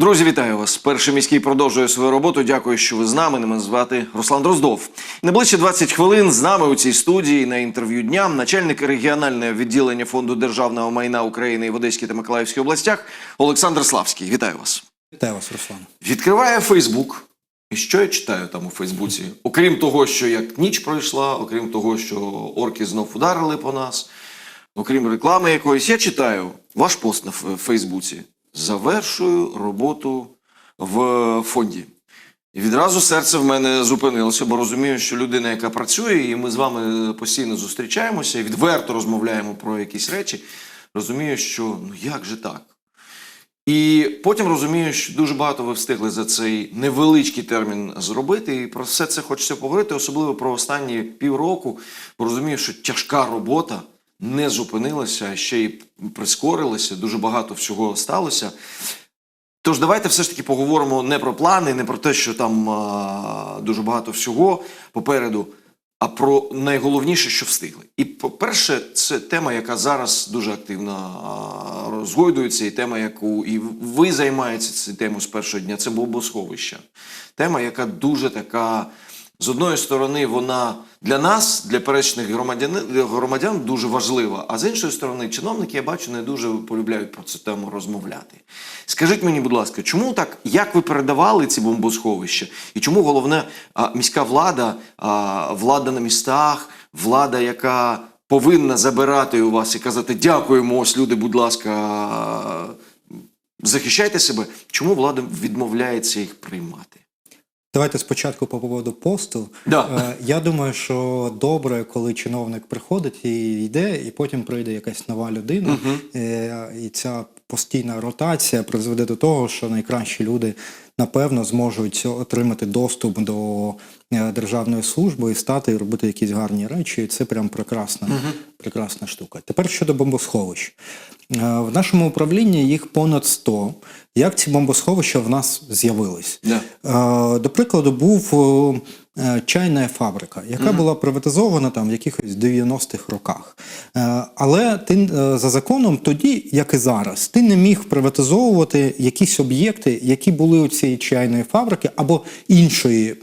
Друзі, вітаю вас. Перший міський продовжує свою роботу. Дякую, що ви з нами. Мене звати Руслан Дроздов. Найближче 20 хвилин з нами у цій студії на інтерв'ю дня начальник регіонального відділення фонду державного майна України в Одеській та Миколаївській областях Олександр Славський. Вітаю вас. Вітаю вас, Руслан. Відкриває Фейсбук. І що я читаю там у Фейсбуці? Окрім того, що як ніч пройшла, окрім того, що орки знов ударили по нас, окрім реклами якоїсь, я читаю ваш пост на Фейсбуці. Завершую роботу в фонді. І відразу серце в мене зупинилося, бо розумію, що людина, яка працює, і ми з вами постійно зустрічаємося і відверто розмовляємо про якісь речі, розумію, що ну як же так? І потім розумію, що дуже багато ви встигли за цей невеличкий термін зробити. І про все це хочеться поговорити, особливо про останні півроку. Бо розумію, що тяжка робота не зупинилася, ще й прискорилася. Дуже багато всього сталося. Тож давайте все ж таки поговоримо не про плани, не про те, що там а, дуже багато всього попереду, а про найголовніше, що встигли. І по-перше, це тема, яка зараз дуже активно розгойдується, і тема, яку і ви займаєтеся цією темою з першого дня, це бомбосховища. Тема, яка дуже така. З одної сторони, вона для нас, для пересічних громадян, громадян, дуже важлива. А з іншої сторони, чиновники, я бачу, не дуже полюбляють про цю тему розмовляти. Скажіть мені, будь ласка, чому так? Як ви передавали ці бомбосховища? І чому головне міська влада, влада на містах, влада, яка повинна забирати у вас і казати дякуємо, ось люди, будь ласка, захищайте себе. Чому влада відмовляється їх приймати? Давайте спочатку по поводу посту. Да. Е, Я думаю, що добре, коли чиновник приходить і йде, і потім прийде якась нова людина, Угу. і ця постійна ротація призведе до того, що найкращі люди напевно зможуть отримати доступ до е, державної служби і стати і робити якісь гарні речі. І це прям прекрасна, прекрасна штука. Тепер щодо бомбосховищ. Е, В нашому управлінні їх понад 100. Як ці бомбосховища в нас з'явились? Да. Е, До прикладу, був чайна фабрика, яка була приватизована там в якихось 90-х роках. Але ти за законом тоді, як і зараз, ти не міг приватизовувати якісь об'єкти, які були у цієї чайної фабрики або іншої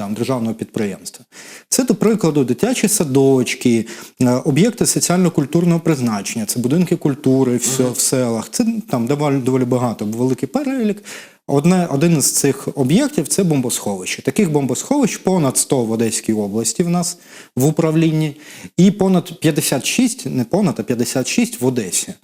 там державного підприємства. Це, до прикладу, дитячі садочки, е, об'єкти соціально-культурного призначення, це будинки культури в, в селах. Це там доволі, доволі багато, великий перелік. Одне, один із цих об'єктів це бомбосховище. Таких бомбосховищ понад 100 в Одеській області в нас в управлінні, і понад 56, не понад, а 56 в Одесі.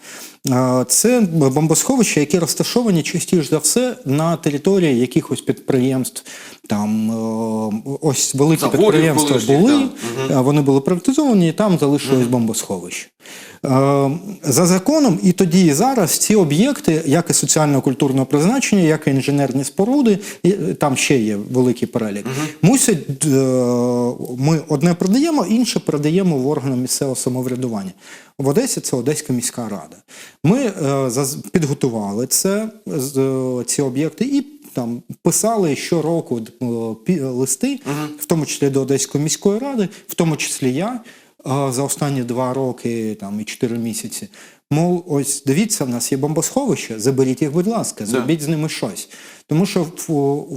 Е, Це бомбосховища, які розташовані частіше за все на території якихось підприємств. Там е, ось великі Заводів підприємства колишніх, були, да. вони були приватизовані, і там залишилось бомбосховище. Е, За законом і тоді, і зараз ці об'єкти, як і соціально-культурного призначення, як і інженерні споруди, і, е, там ще є великий перелік, мусять е, ми одне продаємо, інше передаємо в органи місцевого самоврядування. В Одесі це Одеська міська рада. Ми е, підготували це, е, ці об'єкти і там писали щороку е, листи, в тому числі до Одеської міської ради, в тому числі я е, за останні два роки там, і чотири місяці. Мов, ось дивіться, в нас є бомбосховище, заберіть їх, будь ласка, зробіть з ними щось. Тому що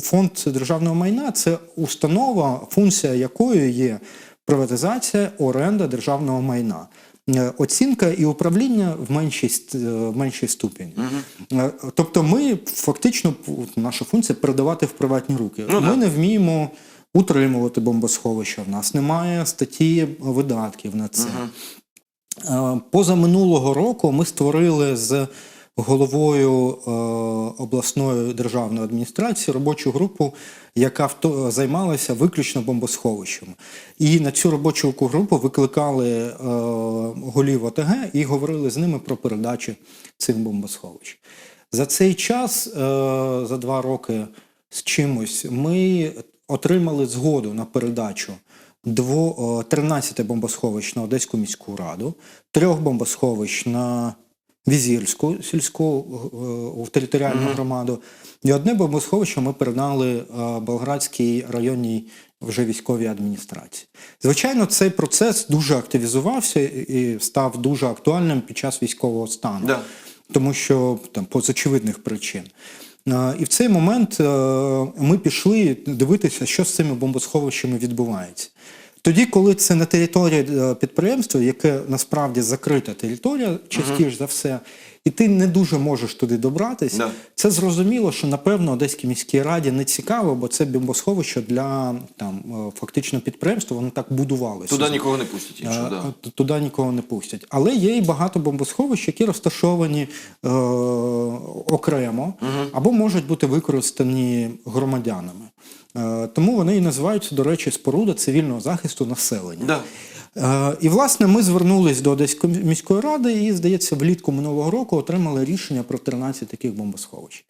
фонд державного майна це установа, функція якої є приватизація, оренда державного майна. Е, Оцінка і управління в меншій, е, в меншій ступені. Угу. Тобто ми фактично, наша функція передавати в приватні руки. Ну, ми да. не вміємо утримувати бомбосховища. В нас немає статті видатків на це. Е, Поза минулого року ми створили з головою е, обласної державної адміністрації робочу групу, яка займалася виключно бомбосховищами. І на цю робочу групу викликали е, голів ОТГ і говорили з ними про передачу цих бомбосховищ. За цей час, е, за два роки з чимось, ми отримали згоду на передачу дво, о, 13 бомбосховищ на Одеську міську раду, трьох бомбосховищ на Візірську сільську е, в територіальну громаду. І одне бомбосховище ми передали е, Болградській районній вже військовій адміністрації. Звичайно, цей процес дуже активізувався і став дуже актуальним під час військового стану Да. тому що там по очевидних причин. Е, І в цей момент ми пішли дивитися, що з цими бомбосховищами відбувається. Тоді, коли це на території е, підприємства, яке насправді закрита територія, частіше за все, і ти не дуже можеш туди добратися, Да. це зрозуміло, що напевно Одеській міській раді не цікаво, бо це бомбосховище для там е, фактично підприємства, воно так будувалося. Туди нікого не пустять іншого. Е, Да. Туди нікого не пустять. Але є і багато бомбосховищ, які розташовані е, окремо або можуть бути використані громадянами. Е, тому вони і називаються, до речі, споруда цивільного захисту населення. Да. Е, І, власне, ми звернулись до Одеської міської ради і, здається, влітку минулого року отримали рішення про 13 таких бомбосховищ.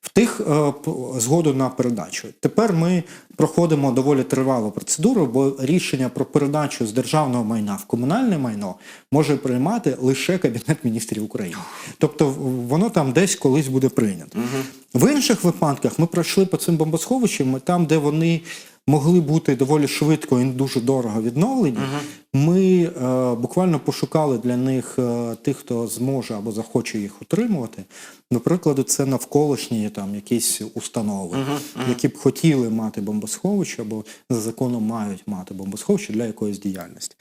В тих е, згоду на передачу. Тепер ми проходимо доволі тривалу процедуру, бо рішення про передачу з державного майна в комунальне майно може приймати лише Кабінет міністрів України. Тобто воно там десь колись буде прийнято. В інших випадках ми пройшли по цим бомбосховищам, там, де вони могли бути доволі швидко і дуже дорого відновлені. Ми е, буквально пошукали для них е, тих, хто зможе або захоче їх отримувати. Наприклад, це навколишні там якісь установи, які б хотіли мати бомбосховище або за законом мають мати бомбосховище для якоїсь діяльності.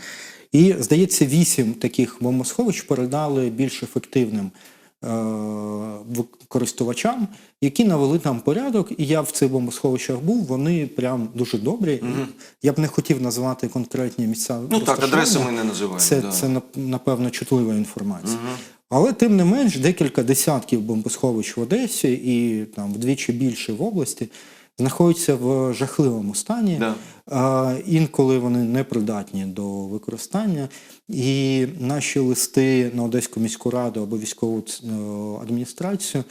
І здається, вісім таких бомбосховищ передали більш ефективним користувачам, які навели там порядок, і я в цих бомбосховищах був, вони прям дуже добрі. Я б не хотів назвати конкретні місця. Ну так, адреси ми не називаємо. Це, да. це напевно чутлива інформація. Але тим не менш, декілька десятків бомбосховищ в Одесі і там вдвічі більше в області знаходяться в жахливому стані. Да. А, інколи вони непридатні до використання. І наші листи на Одеську міську раду або військову е, адміністрацію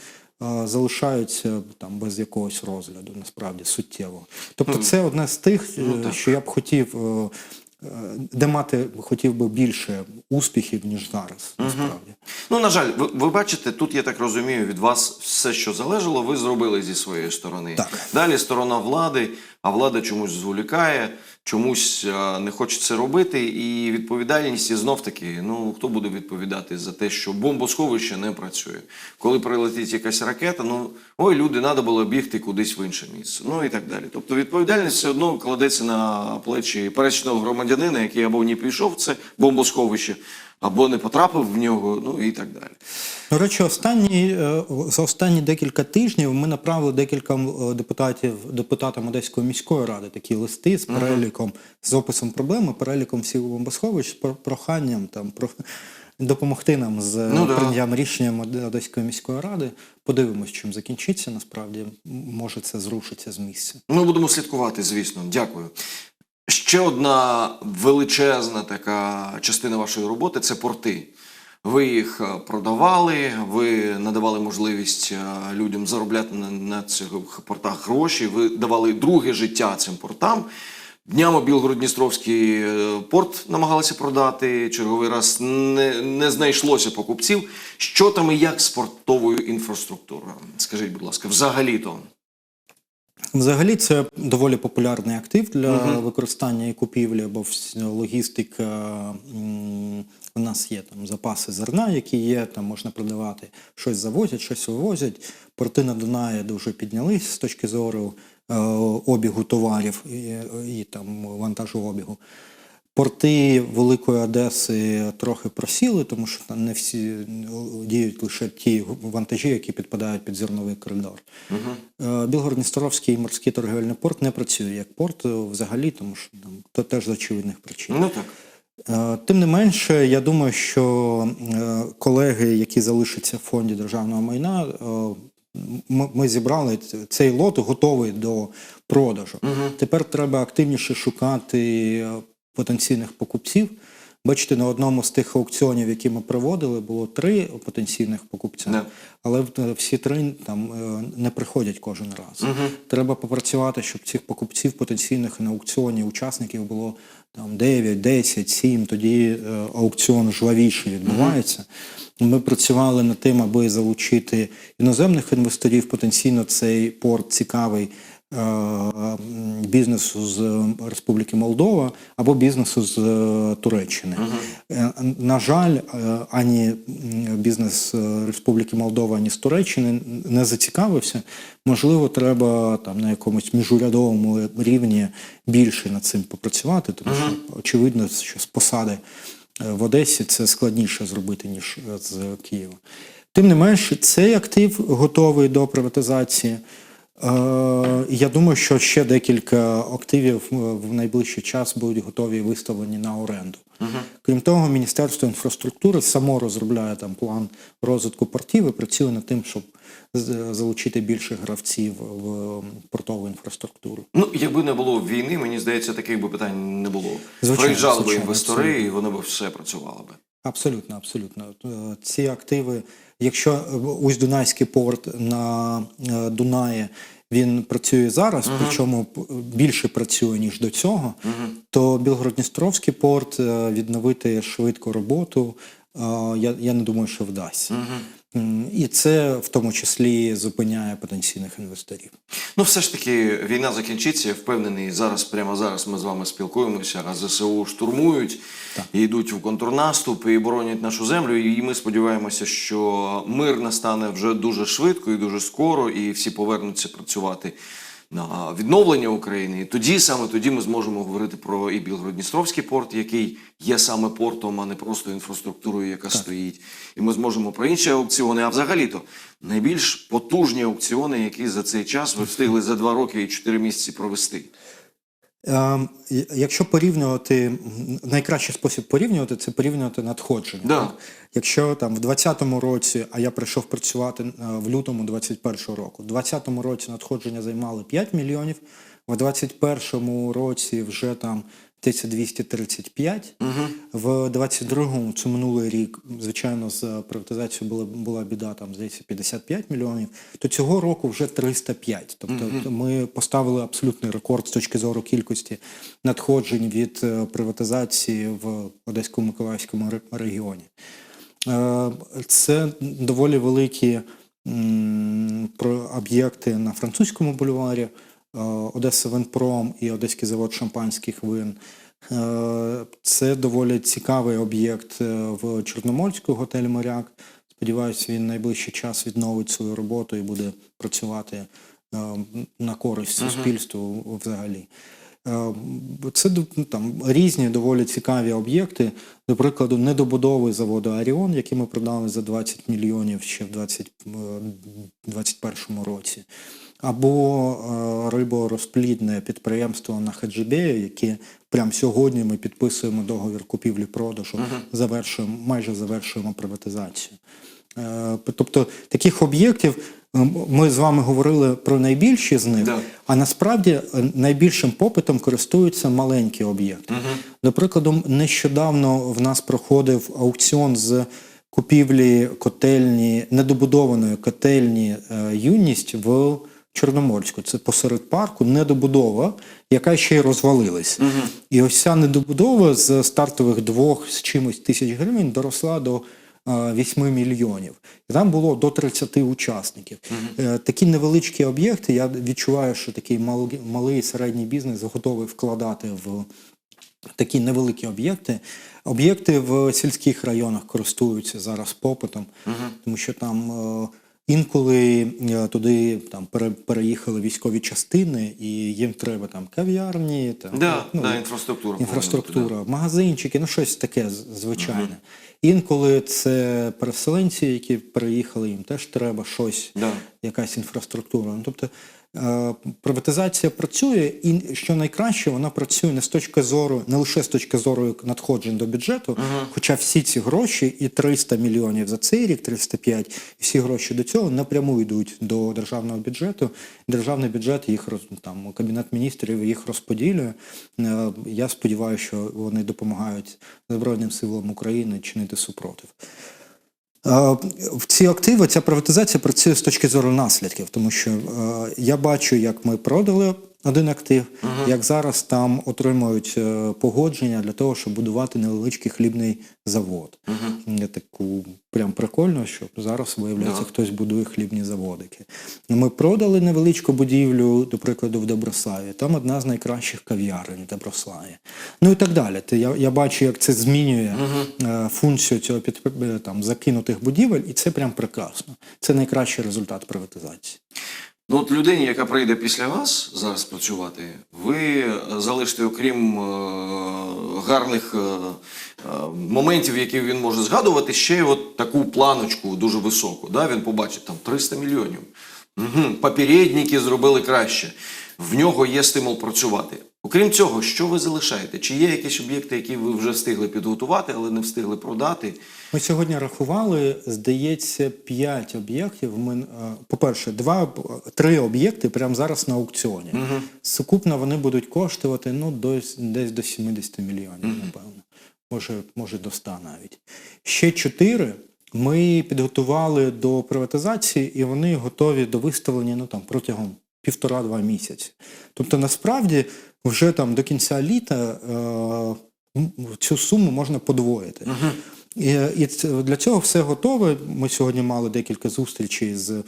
е, залишаються там без якогось розгляду, насправді суттєво. Тобто, це одне з тих, е, Ну, що я б хотів. Е, Де мати хотів би більше успіхів, ніж зараз, насправді. Ну, на жаль, ви, ви бачите, тут я так розумію, від вас все, що залежало, ви зробили зі своєї сторони. Так. Далі сторона влади, а влада чомусь зволікає, чомусь не хоче це робити. І відповідальність і знов таки, ну хто буде відповідати за те, що бомбосховище не працює. Коли прилетить якась ракета, ну ой, люди, треба було бігти кудись в інше місце. Ну і так далі. Тобто відповідальність все одно кладеться на плечі пересічного громадянина, який або не пішов в це бомбосховище, або не потрапив в нього, ну і так далі. До речі, останні, е, за останні декілька тижнів ми направили декілька е, депутатів депутатам Одеської міської ради такі листи з переліком, з описом проблеми, переліком всіх бомбосховищ, з проханням там про допомогти нам з Ну да. прийняттям рішенням Одеської міської ради. Подивимось, чим закінчиться. Насправді може це зрушиться з місця. Ми будемо слідкувати, звісно. Дякую. Ще одна величезна така частина вашої роботи це порти. Ви їх е, продавали, ви надавали можливість е, людям заробляти на, цих портах гроші, ви давали друге життя цим портам. Днями Білгород-Дністровський е, порт намагалися продати. Черговий раз не, не знайшлося покупців. Що там і як з портовою інфраструктурою? Скажіть, будь ласка, взагалі-то. Взагалі, це доволі популярний актив для використання і купівлі, бо логістика у нас є там запаси зерна, які є, там можна продавати щось завозять, щось вивозять. Порти на Дунаї дуже піднялись з точки зору е, обігу товарів і, і там вантажообігу. Порти Великої Одеси трохи просіли, тому що там не всі діють лише ті вантажі, які підпадають під зерновий коридор. Е, Білгород-Дністровський морський торговельний порт не працює як порт взагалі, тому що там то теж з очевидних причин. Ну так. Е, Тим не менше, я думаю, що е, колеги, які залишаться в фонді державного майна, ми, зібрали цей лот готовий до продажу. Тепер треба активніше шукати потенційних покупців. Бачите, на одному з тих аукціонів, які ми проводили, було три потенційних покупця, Да. але всі три там е, не приходять кожен раз. Треба попрацювати, щоб цих покупців потенційних на аукціоні учасників було там 9, 10, 7, тоді е, аукціон жвавіше відбувається. Ми працювали над тим, аби залучити іноземних інвесторів. Потенційно цей порт цікавий е, бізнесу з е, Республіки Молдова або бізнесу з е, Туреччини. Е, На жаль, е, ані бізнес е, Республіки Молдова, ані з Туреччини не зацікавився. Можливо, треба там на якомусь міжурядовому рівні більше над цим попрацювати, тому що очевидно, що з посади е, в Одесі це складніше зробити, ніж е, з Києва. Тим не менш, цей актив готовий до приватизації. Е, Я думаю, що ще декілька активів е, в найближчий час будуть готові і виставлені на оренду. Крім того, Міністерство інфраструктури само розробляє там план розвитку портів і працює над тим, щоб залучити більше гравців в портову інфраструктуру. Ну, якби не було війни, мені здається, таких би питань не було. Звичайно, Приїжджали б звичайно, інвестори, абсолютно. і вони б все працювало би. Абсолютно, абсолютно. Е, Ці активи, якщо усть Дунайський порт на Дунаї він працює зараз, причому більше працює ніж до цього, то Білгород-Дністровський порт е, відновити швидко роботу. Я, я не думаю, що вдасться. М, І це в тому числі зупиняє потенційних інвесторів. Ну, все ж таки, війна закінчиться. Я впевнений, зараз, прямо зараз ми з вами спілкуємося, а ЗСУ штурмують і йдуть в контрнаступ і боронять нашу землю. І ми сподіваємося, що мир настане вже дуже швидко і дуже скоро, і всі повернуться працювати на відновлення України. І тоді саме тоді ми зможемо говорити про і Білгород-Дністровський порт, який є саме портом, а не просто інфраструктурою, яка стоїть. І ми зможемо про інші аукціони. А взагалі-то найбільш потужні аукціони, які за цей час ви встигли за два роки і чотири місяці провести. Ем, Якщо порівнювати, найкращий спосіб порівнювати це порівнювати надходження. Да. Так? Якщо там в 2020 році, а я прийшов працювати е, в лютому 2021 року, в 2020 році надходження займали 5 мільйонів, в 2021 році вже там здається, 235. В 22-му, це минулий рік, звичайно, з приватизацією була, була біда, там, здається, 55 мільйонів, то цього року вже 305. Тобто ми поставили абсолютний рекорд з точки зору кількості надходжень від е, приватизації в Одесько-Миколаївському регіоні. Е, Це доволі великі об'єкти на французькому бульварі, Одеса Винпром і Одеський завод шампанських вин. Е, Це доволі цікавий об'єкт е, в Чорноморську готель Моряк. Сподіваюся, він найближчий час відновить свою роботу і буде працювати е, на користь суспільству взагалі. Е, Це ну, там різні доволі цікаві об'єкти. До прикладу, недобудови заводу Аріон, який ми продали за 20 мільйонів ще в 2021 році. Або е, риборозплідне підприємство на Хаджибею, яке прямо сьогодні ми підписуємо договір купівлі-продажу, завершуємо, майже завершуємо приватизацію. Е, Тобто таких об'єктів е, ми з вами говорили про найбільші з них, Да. а насправді е, найбільшим попитом користуються маленькі об'єкти. До прикладу, нещодавно в нас проходив аукціон з купівлі котельні, недобудованої котельні е, юність в Чорноморську. Це посеред парку, недобудова, яка ще й розвалилась. І ось ця недобудова з стартових двох з чимось тисяч гривень доросла до 8 мільйонів. І там було до 30 учасників. Е, Такі невеличкі об'єкти, я відчуваю, що такий малий, і середній бізнес готовий вкладати в такі невеликі об'єкти. Об'єкти в сільських районах користуються зараз попитом, тому що там е, інколи е, туди там пере- переїхали військові частини, і їм треба там кав'ярні, там Да, ну, да, інфраструктура. інфраструктура, бути, магазинчики, ну щось таке звичайне. Інколи це переселенці, які переїхали, їм теж треба щось, Да. якась інфраструктура. Ну, тобто приватизація працює, і що найкраще, вона працює не з точки зору, не лише з точки зору надходжень до бюджету, хоча всі ці гроші, і 300 мільйонів за цей рік, 305, і всі гроші до цього напряму йдуть до державного бюджету. Державний бюджет їх там кабінет міністрів їх розподілює. Е, Я сподіваюся, що вони допомагають Збройним силам України чинити супротив. В ці активи ця приватизація працює з точки зору наслідків, тому що е, я бачу, як ми продали один актив, як зараз там отримують е, погодження для того, щоб будувати невеличкий хлібний завод. Я таку прям прикольно, що зараз виявляється, Да. хтось будує хлібні заводики. Ми продали невеличку будівлю, до прикладу, в Доброславі. Там одна з найкращих кав'ярень в Доброславі. Ну і так далі. Я, я бачу, як це змінює е, функцію цього під, е, там, закинутих будівель, і це прям прекрасно. Це найкращий результат приватизації. Ну, от людині, яка прийде після вас зараз працювати, ви залишите, окрім е, гарних е, е, моментів, які він може згадувати, ще от таку планочку дуже високу. Да? Він побачить там 300 мільйонів. Угу. Попередники зробили краще. В нього є стимул працювати. Окрім цього, що ви залишаєте? Чи є якісь об'єкти, які ви вже встигли підготувати, але не встигли продати? Ми сьогодні рахували, здається, 5 об'єктів. Ми, е, по-перше, два, три об'єкти прямо зараз на аукціоні. Сукупно вони будуть коштувати ну, десь, десь до 70 мільйонів, напевно. Може, може до 100 навіть. Ще чотири ми підготували до приватизації, і вони готові до виставлення ну, там, протягом півтора-два місяці. Тобто, насправді, вже там до кінця літа е, цю суму можна подвоїти. І, і це- для цього все готове. Ми сьогодні мали декілька зустрічей з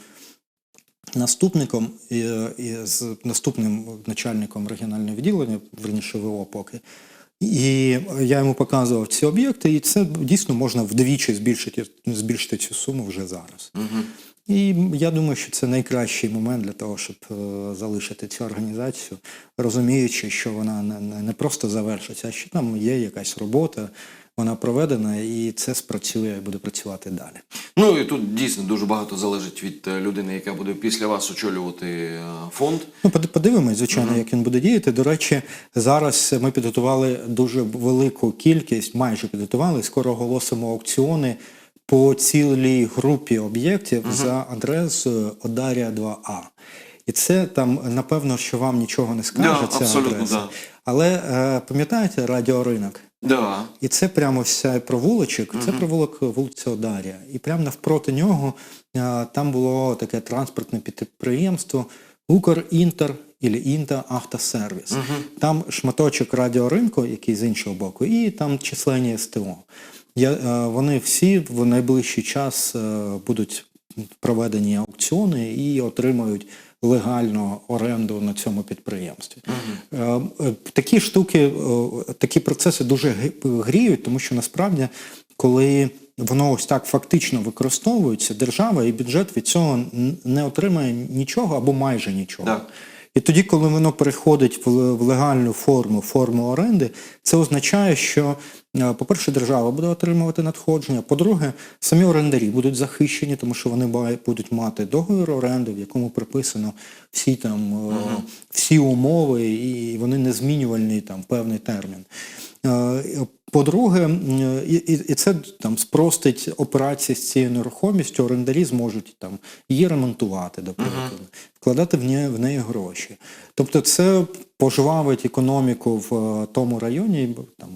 наступником і, і з наступним начальником регіонального відділення, верніше ВО поки. І я йому показував ці об'єкти, і це дійсно можна вдвічі збільшити, збільшити цю суму вже зараз. І я думаю, що це найкращий момент для того, щоб е, залишити цю організацію, розуміючи, що вона не, просто завершиться, а що там є якась робота, вона проведена, і це спрацює і буде працювати далі. Ну і тут дійсно дуже багато залежить від е, людини, яка буде після вас очолювати е, фонд. Ну, подивимось, звичайно, як він буде діяти. До речі, зараз ми підготували дуже велику кількість, майже підготували. Скоро оголосимо аукціони по цілій групі об'єктів за адресою Одарія 2А. І це там, напевно, що вам нічого не скаже, Да, ця адреса. да. Але е, пам'ятаєте радіоринок? Да. І це прямо цей провулочок, це провулок вулиця Одарія. І прямо навпроти нього а, там було таке транспортне підприємство Укрінтер або Інта Автосервіс. Там шматочок радіоринку, який з іншого боку, і там численні СТО. Я, е, вони всі в найближчий час е, будуть проведені аукціони і отримають легальну оренду на цьому підприємстві. Е, е, Такі штуки, такі процеси дуже гріють, тому що насправді, коли воно ось так фактично використовується, держава і бюджет від цього не отримає нічого або майже нічого. Так. І тоді, коли воно переходить в, легальну форму, форму оренди, це означає, що, е, по-перше, держава буде отримувати надходження. По-друге, самі орендарі будуть захищені, тому що вони будуть мати договір оренди, в якому приписано всі там е, всі умови, і вони не змінювальні там певний термін. По-друге, і, і, це там спростить операції з цією нерухомістю, орендарі зможуть там її ремонтувати, до прикладу, вкладати в неї, в неї гроші. Тобто це пожвавить економіку в е, тому районі, там,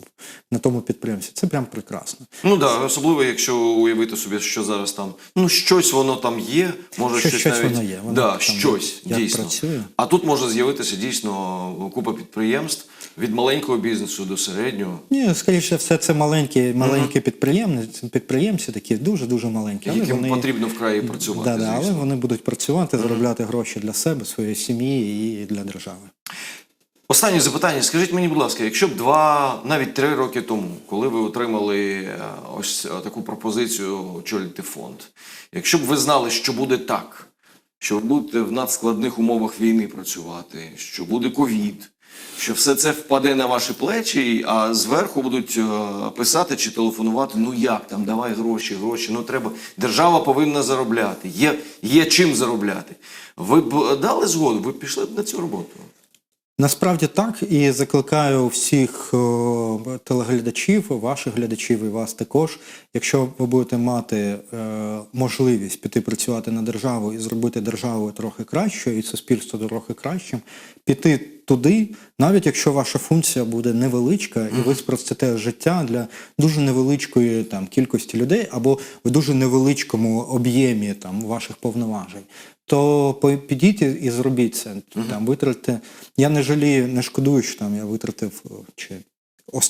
на тому підприємстві. Це прям прекрасно. Ну да, особливо якщо уявити собі, що зараз там ну щось воно там є, може Що- щось, щось навіть воно є, воно да, там щось як дійсно. працює. А тут може з'явитися дійсно купа підприємств від маленького бізнесу до середнього, Ні, скоріше все, це маленькі, маленькі підприємці, підприємці, такі дуже-дуже маленькі. Але яким вони, потрібно вкрай працювати. да, да, але вони будуть працювати, заробляти гроші для себе, своєї сім'ї і для держави. Останнє запитання. Скажіть мені, будь ласка, якщо б два, навіть три роки тому, коли ви отримали е, ось е, таку пропозицію очолити фонд, якщо б ви знали, що буде так, що ви будете в надскладних умовах війни працювати, що буде ковід, що все це впаде на ваші плечі, а зверху будуть е, писати чи телефонувати: ну як там, давай гроші, гроші, ну треба. Держава повинна заробляти, є, є чим заробляти. Ви б дали згоду, ви б пішли б на цю роботу. Насправді так, і закликаю всіх о, телеглядачів, ваших глядачів і вас також. Якщо ви будете мати е, можливість піти працювати на державу і зробити державу трохи кращою, і суспільство трохи кращим, піти туди, навіть якщо ваша функція буде невеличка, і ви спростите життя для дуже невеличкої там кількості людей, або в дуже невеличкому об'ємі там ваших повноважень. То підіть і- зробіть це. Там витратите. Я не жалію, не шкодую, що там я витратив чи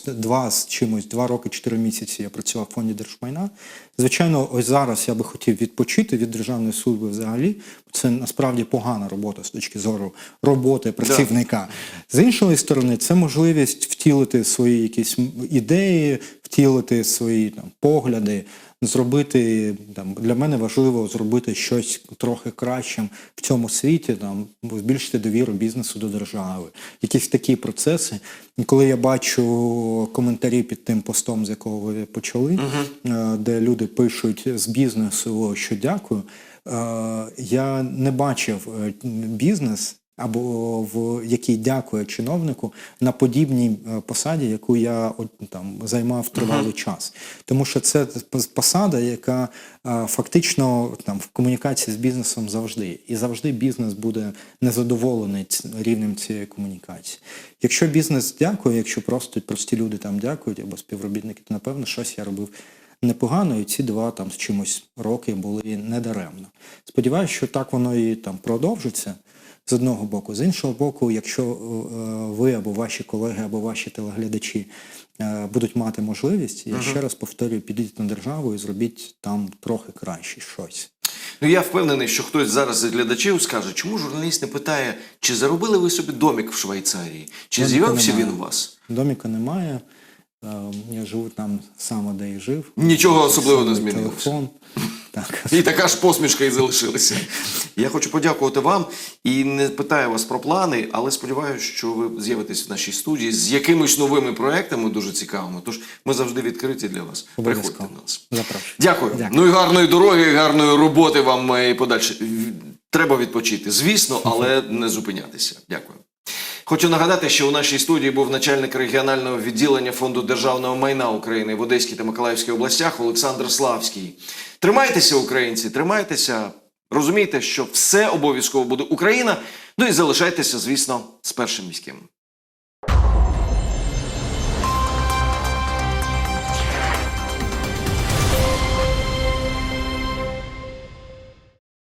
два з чимось, два роки, чотири місяці я працював в фонді держмайна. Звичайно, ось зараз я би хотів відпочити від державної служби взагалі. Це насправді погана робота з точки зору роботи працівника. З іншої сторони, це можливість втілити свої якісь ідеї, втілити свої там погляди, зробити там для мене важливо зробити щось трохи кращим в цьому світі, там збільшити довіру бізнесу до держави. Якісь такі процеси. І коли я бачу коментарі під тим постом, з якого ви почали, е, де люди пишуть з бізнесу, що дякую. е, Я не бачив е, бізнес або в який дякує чиновнику на подібній е, посаді, яку я там займав тривалий час. Тому що це посада, яка е, фактично там в комунікації з бізнесом завжди, і завжди бізнес буде незадоволений рівнем цієї комунікації. Якщо бізнес дякує, якщо просто прості люди там дякують або співробітники, то напевно щось я робив непогано, і ці два там з чимось роки були недаремно. Сподіваюся, що так воно і там продовжиться з одного боку. З іншого боку, якщо е, ви або ваші колеги, або ваші телеглядачі е, будуть мати можливість, я ще раз повторюю, підіть на державу і зробіть там трохи краще щось. Ну я впевнений, що хтось зараз з глядачів скаже, чому журналіст не питає, чи заробили ви собі домік в Швейцарії, чи з'явився він у вас? Доміка немає. Е, Я живу там саме, де і жив. Нічого особливого не змінилося. Так. І така ж посмішка і залишилася. Я хочу подякувати вам і не питаю вас про плани, але сподіваюся, що ви з'явитесь в нашій студії з якимись новими проектами дуже цікавими. Тож ми завжди відкриті для вас. Приходьте до нас. Запрошую. Дякую. Дякую. Ну і гарної дороги, гарної роботи вам е, і подальше. Треба відпочити, звісно, але не зупинятися. Дякую. Хочу нагадати, що у нашій студії був начальник регіонального відділення Фонду державного майна України в Одеській та Миколаївській областях Олександр Славський. Тримайтеся, українці, тримайтеся. Розумійте, що все обов'язково буде Україна. Ну і залишайтеся, звісно, з першим міським.